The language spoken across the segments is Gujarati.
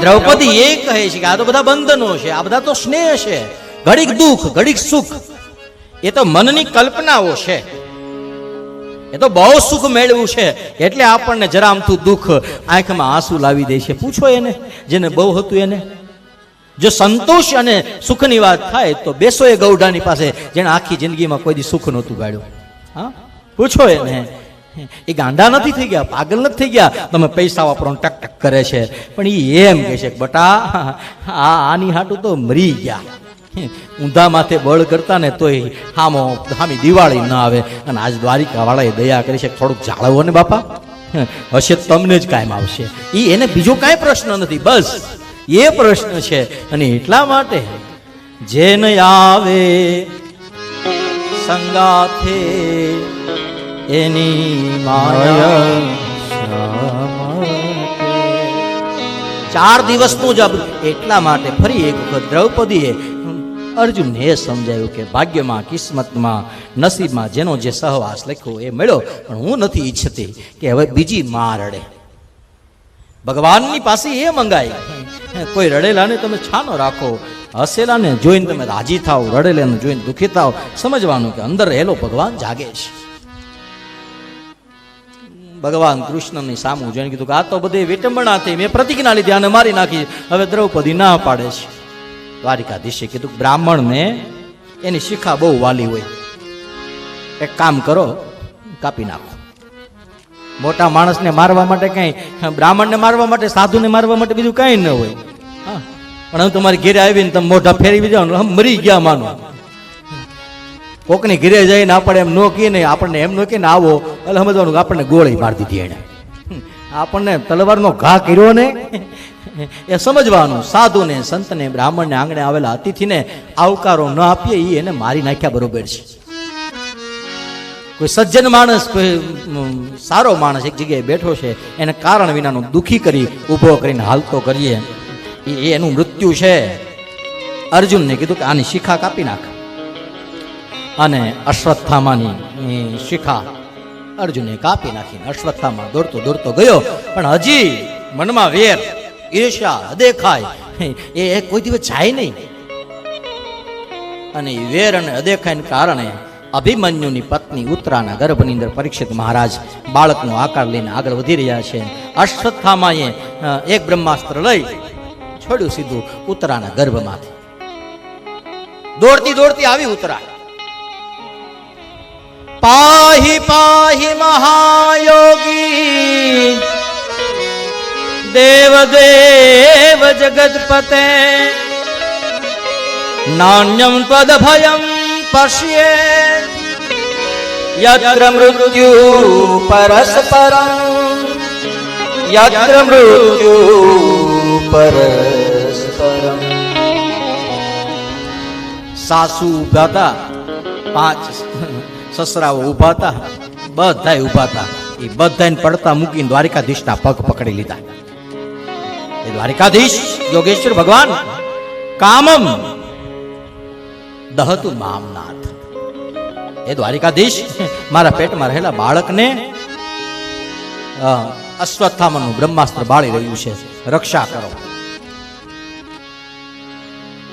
દ્રૌપદી એ કહે છે કે આ તો બધા બંધનો છે, આ બધા તો સ્નેહ છે. ઘડીક દુઃખ, ઘડીક સુખ. એ તો મનની કલ્પનાઓ છે. એ તો બહુ સુખ મેળવ્યું છે એટલે આપણને જરા આમથું દુઃખ આંખમાં આંસુ લાવી દે છે. પૂછો એને, જેને બહુ હતું એને. જો સંતોષ અને સુખની વાત થાય તો બેસો એ ગૌઢાની પાસે જેને આખી જિંદગીમાં કોઈ દી સુખ નહોતું ગાળ્યું હા? પૂછો એને. એ ગાંડા નથી થઈ ગયા, પાગલ નથી થઈ ગયા. તમે પૈસા વાપરો ટક ટક કરે છે. પણ એ એમ કહે છે બટા, આ આની હાટું તો મરી ગયા. ઊંધા માથે બળ કરતા ને તોય હામો, હામી દિવાળી ન આવે. અને આજ દ્વારિકા વાળાએ દયા કરી છે થોડુંક જાળવો ને બાપા. હશે તમને જ કાયમ આવશે. એ એને બીજો કાંઈ પ્રશ્ન નથી, બસ એ પ્રશ્ન છે. અને એટલા માટે જેને આવે સંગાથે એની માયા ચાર દિવસનું જ એટલા માટે ફરી એક વખત દ્રૌપદીએ અર્જુનને સમજાયું કે ભાગ્યમાં, કિસ્મતમાં, નસીબમાં જેનો જે સહવાસ લખ્યો એ મળ્યો, પણ હું નથી ઈચ્છતી કે હવે બીજી માં રડે. ભગવાનની પાસે એ મંગાય કોઈ રડેલાને તમે છાનો રાખો. હસેલાને જોઈને તમે રાજી થાવ રડેલાને જોઈને દુઃખી થાવ સમજવાનું કે અંદર રહેલો ભગવાન જાગે છે. ભગવાન કૃષ્ણની સામું જોઈને કીધું કે આ તો બધી વિટંબણા થઈ મેં પ્રતિજ્ઞા લીધી, આને મારી નાખી. હવે દ્રૌપદી ના પાડે છે. દ્વારિકાધીશે કીધું બ્રાહ્મણને એની શિખા બહુ વાલી હોય. એક કામ કરો, કાપી નાખો. મોટા માણસને મારવા માટે કઈ, બ્રાહ્મણને મારવા માટે, સાધુને મારવા માટે બીજું કંઈ ન હોય. હા. પણ હું તમારી ઘેરે આવીને તમે મોઢા ફેરવી જાઓ મરી ગયા માનો. કોકની ઘરે જઈને આપણે એમ નો કહીએ ને, આપણને એમ ન કહીએ આવો. એટલે સમજવાનું આપણને ગોળી મારી દીધી એને. આપણને તલવારનો ઘા કર્યો ને. એ સમજવાનું, સાધુને, સંતને, બ્રાહ્મણને આંગણે આવેલા અતિથિને આવકારો ન આપીએ એ એને મારી નાખ્યા બરોબર છે. કોઈ સજ્જન માણસ, કોઈ સારો માણસ એક જગ્યાએ બેઠો છે, એને કારણ વિનાનું દુઃખી કરી, ઊભો કરીને હાલતો કરીએ. એ, એનું મૃત્યુ છે. અર્જુનને કીધું કે આની શિખા કાપી નાખ. અને અશ્વત્થામાની શિખા અર્જુને કાપી નાખીને અશ્વત્થામાં દોડતો દોડતો ગયો. પણ હજી મનમાં વેર, ઈર્ષ્યા અદેખાય એ કોઈ દિવસ જાય નહીં. અને વેર અને અદેખાઈને કારણે અભિમન્યુની પત્ની ઉત્તરાના ગર્ભની અંદર પરીક્ષિત મહારાજ બાળકનો આકાર લઈને આગળ વધી રહ્યા છે. અશ્વત્થામાએ એક બ્રહ્માસ્ત્ર લઈ છોડ્યું સીધું ઉત્તરાના ગર્ભમાંથી. દોડતી દોડતી આવી ઉત્તરા પાહી પાહી મહાયોગી દેવ દેવ જગતપતે નાન્યમ ત્વદ ભયમ પશ્યે યત્ર મૃત્યુ પરસ્પરમ યત્ર મૃત્યુ પરસ્પરમ સાસુ હતા પાંચ સસરાઓ ઊભા હતા. બધાય ઊભા હતા એ બધાને પડતા મૂકીને દ્વારિકાધીશના પગ પકડી લીધા. એ દ્વારિકાધીશ, યોગેશ્વર ભગવાન, કામમ દહતુ મામનાથ. એ દ્વારિકાધીશ, મારા પેટમાં રહેલા બાળકને અશ્વત્થામાનું બ્રહ્માસ્ત્ર બાળી રહ્યું છે. રક્ષા કરો.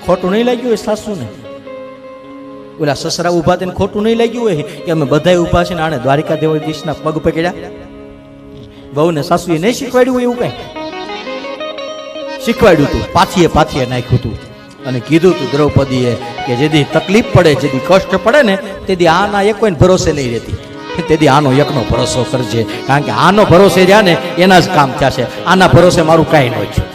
ખોટું નહીં લાગ્યું એ સાસુને? ઓલા સસરા ઊભા થઈને ખોટું નહીં લાગ્યું હોય કે અમે બધા ઊભા છે ને આને દ્વારિકા દેવાધીશના પગ પકડ્યા? બહુને સાસુએ નહીં શીખવાડ્યું હોય એવું કઈ? શીખવાડ્યું તું, પાથીએ પાથીએ નાખ્યું તું. અને કીધું તું દ્રૌપદીએ કે જેથી તકલીફ પડે જેથી કષ્ટ પડે ને તેથી આના એક કોઈને ભરોસે નહીં રહેતી. તેથી આનો એકનો ભરોસો કરજે. કારણ કે આનો ભરોસે રહ્યા ને, એના જ કામ થશે આના ભરોસે મારું કાંઈ ન થયું.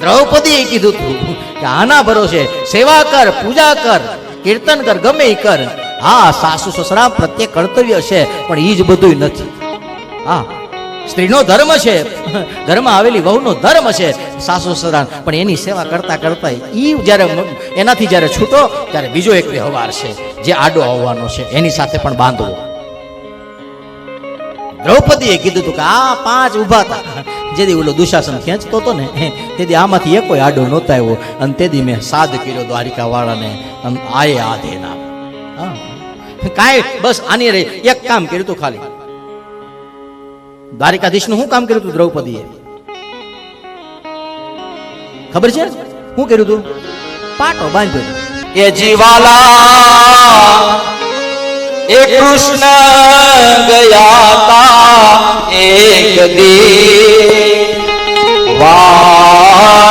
દ્રૌપદીએ કીધું તું કે આના ભરોસે સેવા કર, પૂજા કર. કીર્તન કર, ગમે એ કર. હા, સાસુ સસરા પ્રત્યે કર્તવ્ય છે, પણ એ જ બધું નથી. હા, સ્ત્રીનો ધર્મ છે ઘરમાં આવેલી વહુનો ધર્મ છે, સાસુ સસરા પણ એની સેવા કરતા કરતા એ જ્યારે એનાથી જ્યારે છૂટો, ત્યારે બીજો એક વ્યવહાર છે, જે આડો આવવાનો છે, એની સાથે પણ બાંધવો. દ્રૌપદીએ કીધું હતું કે આ પાંચ ઊભા હતા જેથી ઓલો દુશાસન ખેંચતો હતો ને તેથી આમાંથી એક કોઈ આડો નહોતો આવ્યો. અને તેથી મેં સાદ કર્યો દ્વારિકા વાળાને અને આયે આધે નામ કાંઈ બસ આની રે, એક કામ કર્યું હતું ખાલી. દ્વારિકાધીશનું શું કામ કર્યું હતું દ્રૌપદીએ? ખબર છે? શું કર્યું તું? પાટો બાંધ્યો. એ જીવાલા એ કૃષ્ણ ગયા તા એક દી વાળીએ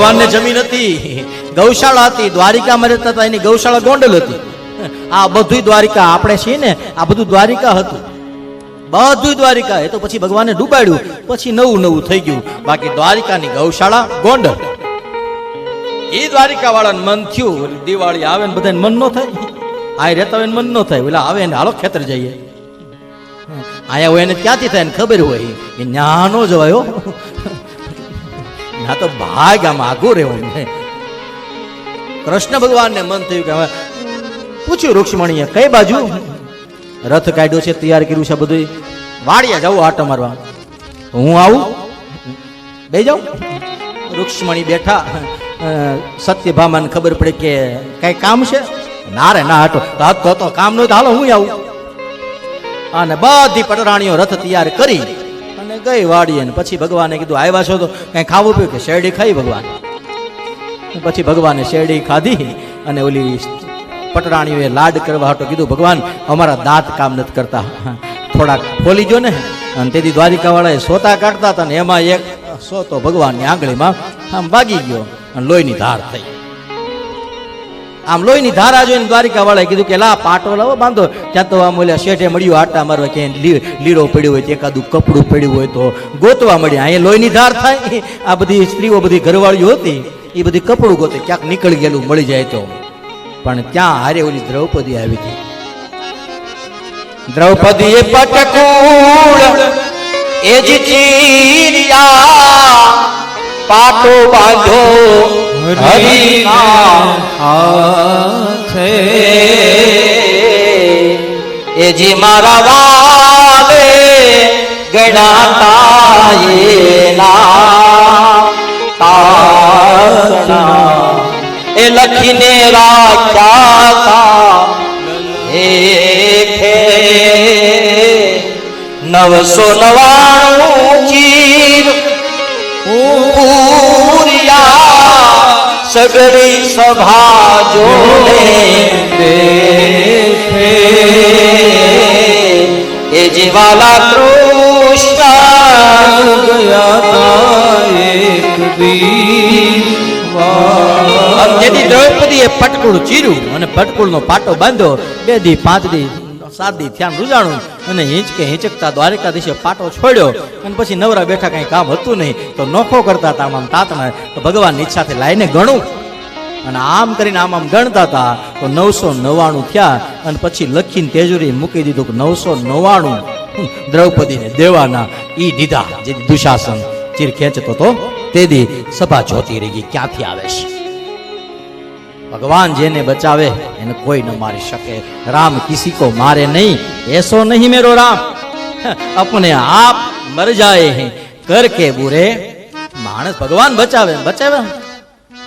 ભગવાનને જમીન હતી, ગૌશાળા હતી, દ્વારિકામાં રહેતા હતા, એની ગૌશાળા ગોંડલ હતી. આ બધું દ્વારિકા, આપણે છીએ ને, આ બધું દ્વારિકા હતું. બધું દ્વારિકા, એ તો પછી ભગવાને ડૂબાડ્યું, પછી નવું નવું થઈ ગયું. બાકી દ્વારિકાની ગૌશાળા ગોંડલ. એ દ્વારિકા વાળાને મન થયું દિવાળી આવે ને બધાને મન ન થાય. આ રહેતા હોય મન ન થાય એટલે આવે ને હાલો ખેતર જઈએ. આયા હોય એને ક્યાંથી થાય ને ખબર હોય કે જ જવાય ના તો ભાગ આમ આગું રહેવું ને કૃષ્ણ ભગવાનને મન થયું કે હવે પૂછ્યું રૂક્ષ્મણીએ, કઈ બાજુ? રથ કાઢ્યો છે, તૈયાર કર્યું છે બધું વાડિયા જાવ આટો મારવા. હું આવું? બે જાઉં રૂક્ષ્મણી બેઠા. સત્યભામાને ખબર પડે કે કઈ કામ છે? ના રે, ના હાટો તો તો કામનું હાલો, હું આવું. અને બધી પટરાણીઓ રથ તૈયાર કરી ગઈ વાડીએ ને પછી ભગવાને કીધું, આવ્યા છો તો કઈ ખાવું પીવું કે શેરડી ખાઈ ભગવાન? પછી ભગવાને શેરડી ખાધી અને ઓલી પટરાણીઓએ લાડ કરવા હતો કીધું, ભગવાન, અમારા દાંત કામ નથી કરતા. થોડાક ખોલી જો ને. અને તેથી દ્વારિકાવાળાએ સોતા કાઢતા હતા ને એમાં એક સોતો ભગવાનની આંગળીમાં આમ ભાગી ગયો અને લોહીની ધાર થઈ. આમ લોહીની ધારા જોઈને દ્વારિકા વાળાએ કીધું કે, લા, પાટો લાવો, બાંધો. ત્યાં તો આમ ઓલા શેઠે મળ્યું, આટા મારવા કે લીરો પડ્યો હોય તો એકાદું કપડું પડ્યું હોય તો ગોતવા મળ્યા. અહીંયા લોહીની ધાર થાય. આ બધી સ્ત્રીઓ, બધી ઘરવાળીઓ હતી એ બધી કપડું ગોતે, ક્યાંક નીકળી ગયેલું, મળી જાય તો. પણ ત્યાં હારે ઓલી દ્રૌપદી આવી હતી દ્રૌપદીએ પટકૂળ એ જ ચીરિયા, પાટો બાંધો હરિના હાથે. એ જી મારા વાલે ગણાતા એના તાસના એ લખીને રાખ્યા તા એખે નવસો નવાણું સગડી સભા જોડે એ જીવાલા કૃષ્ણ તેથી દ્રૌપદીએ પટકુળ ચીર્યું અને પટકુળનો પાટો બાંધ્યો, બે દી, પાંચ દી, સાત દી થયા રૂજાણું અને હિંચકે હિંચકતા દ્વારિકાધીશે પાટો છોડ્યો અને પછી નવરા બેઠા કઈ કામ હતું નહીં. તો નોખો કરતા હતા આમ આમ તો ભગવાનની ઈચ્છાથી લાઈને ગણું. અને આમ કરીને આમ આમ ગણતા હતા. તો નવસો નવ્વાણું થયા અને પછી લખીને તેજુરી મૂકી દીધું કે નવસો નવ્વાણું. દ્રૌપદીને દેવાના ઈ દીધા, જે દુશાસન. ચીર ખેંચતો તો તે દી સભા જોતી રહી, ક્યાંથી આવે છે ભગવાન જેને બચાવે, એને કોઈ ન મારી શકે. રામ કિસી કો મારે નહીં, એસો નહીં મેરો રામ. અપને આપ મર જાય હે. કર કે બુરે, માણસ ભગવાન બચાવે બચાવે.